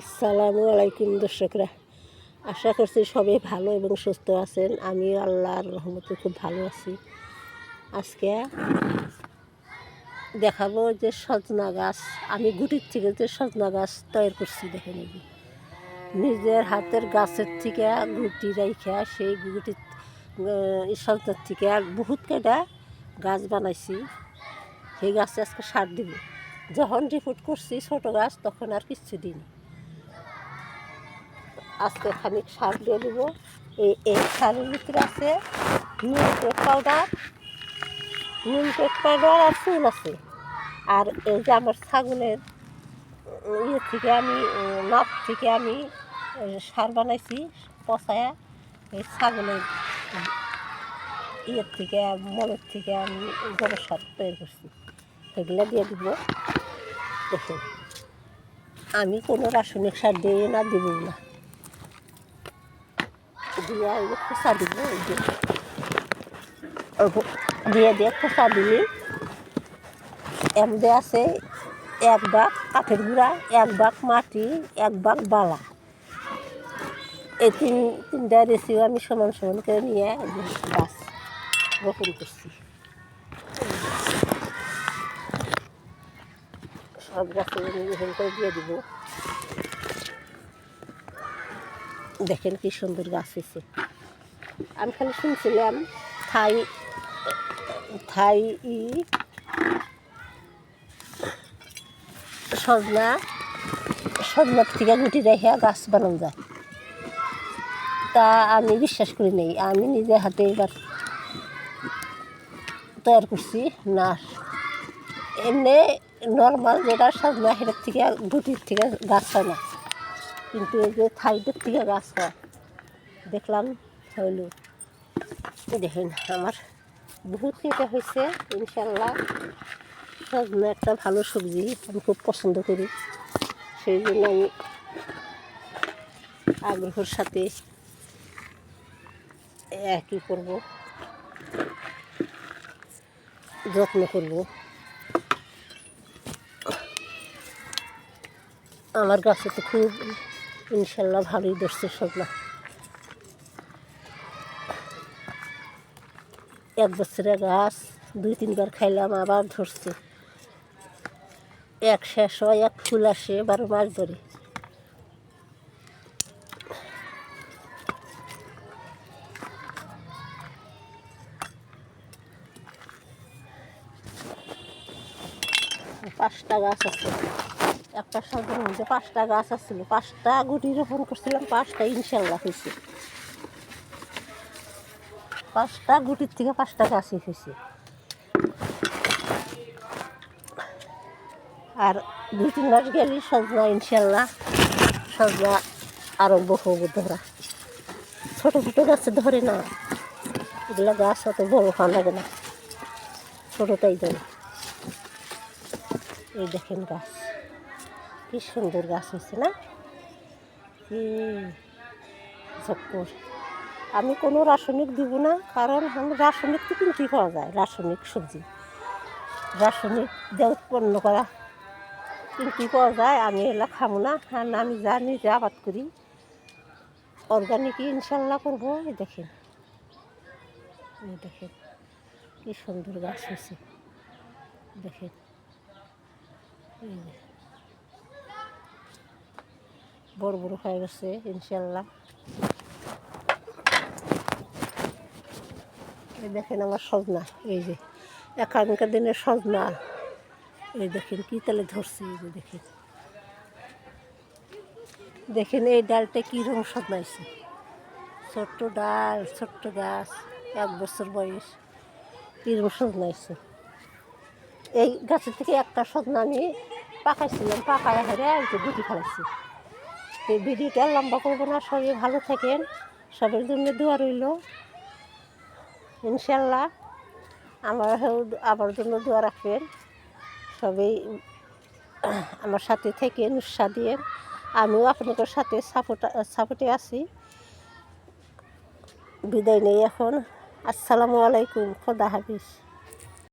আসসালামু আলাইকুম দর্শকরা। আশা করছি সবাই ভালো এবং সুস্থ আছেন। আমি আল্লাহর রহমতে খুব ভালো আছি। আজকে দেখাবো যে সজনা গাছ, আমি গুটির থেকে যে সজনা গাছ তৈরি করছি দেখে নেবি নিজের হাতের গাছের থেকে গুটি রাইখা, সেই গুটি সজনার থেকে বহুত কটা গাছ বানাইছি। সেই গাছে আজকে সার দিব। যখন রিপোর্ট করছি ছোট গাছ, তখন আর কিচ্ছু দিইনি। আজকে খানিক সার দিয়ে দেব। এই এই সারের ভিতরে আছে neem cake powder. Neem cake powder আর চুন আছে। আর এই যে আমার ছাগলের ইয়ে থেকে আমি নাপ থেকে আমি সার বানাইছি পচায়া। এই ছাগলের, ইয়ের থেকে, মলের থেকে আমি গোবর সার তৈরি করছি। সেগুলো দিয়ে দিব। দেখুন, আমি কোনো রাসায়নিক সার দিয়ে না দিব না। দিয়ে এই যে খোসা দিব এই যে দিয়ে দিয়ে খোসা দিলি এমদে আছে এক বাঘ কাঠের গুঁড়া এক বাঘ মাটি এক বাঘ বালা এই তিন তিনটা রেসিপি আমি সমান সমান করে নিয়ে গাছ রোপণ করছি সব গাছে করে দিয়ে দিব দেখেন কি সুন্দর গাছ হয়েছে। আমি খালি শুনছিলাম, থাই থাই ই, সজনা, সজনার থেকে গুটি রেখে গাছ বানানো যায়। তা আমি বিশ্বাস করি নেই, আমি নিজে হাতে এবার তৈরি করছি না। এমনি নর্মাল যেটা সজনা, সেটার থেকে গুটির থেকে গাছ হয় না। কিন্তু এই যে থাইদের থেকে গাছ হয়, দেখলাম হইল দেখেন, আমার বহুত কেটে হয়েছে ইনশাল্লাহ একটা ভালো সবজি আমি খুব পছন্দ করি। সেই জন্য আমি আগ্রহের সাথে একই করব। যত্ন করব। আমার গাছে তো খুব ইনশাল্লাহ ভালোই ধরছে সজনা এক বছরের গাছ, দুই তিনবার খাইলাম, আবার ধরছে। এক শেষ হয়, এক ফুল আসে, বারো মাস ধরে। পাঁচটা গাছ আছে। একটা সাধারণ মধ্যে পাঁচটা গাছ আসছিল পাঁচটা গুটি রোপণ করছিলাম, পাঁচটা ইনশাল্লাহ হয়েছে পাঁচটা গুটির থেকে পাঁচটা গাছই হয়েছে আর দুই তিন মাস গেলে সজনা ইনশাল্লাহ, সজনা আরম্ভ হব ধরা। ছোটো ছোটো গাছে ধরে না, এগুলো গাছ অত বড় হওয়া লাগে না। ছোটোটাই ধরে। এই দেখেন গাছ। কি সুন্দর গাছ হয়েছে না? কি ঝক্কর আমি কোনো রাসায়নিক দিব না, কারণ আমি রাসায়নিক তো কিনতেই পাওয়া যায়? রাসায়নিক সবজি। রাসায়নিক দিয়ে উৎপন্ন করা। কিনতেই পাওয়া যায়? আমি এগুলো খাব না আর আমি যা নিজে আবাদ করি। অর্গানিকই ইনশাল্লাহ করব দেখেন। দেখেন, কি সুন্দর গাছ হয়েছে। দেখেন। বড় বড় হয়ে গেছে ইনশাল্লাহ দেখেন আমার সজনা, এই যে এখনকার দিনের সজনা। এই দেখেন কি তালে ধরছে, এই যে দেখেন। দেখেন এই ডালটা কীরকম সজনাইছে। ছোট্ট ডাল, ছোট্ট গাছ, এক বছর বয়স কীরকম সজনাইছে। এই গাছের থেকে একটা সজনা আমি পাকাইছিলাম, পাকায় হেরে গুটি ফেলাইছি। এই ভিডিওটা লম্বা করব না, সবাই ভালো থাকেন। সবের জন্য দোয়া রইল। ইনশাল্লাহ আমার আমার জন্য দোয়া রাখবেন। সবাই আমার সাথে থেকে উৎসাহ দিয়ে আমিও আপনাদের সাথে সাপোর্ট সাপোর্টে আছি। বিদায় নেই এখন। আসসালামু আলাইকুম, খোদা হাফিজ।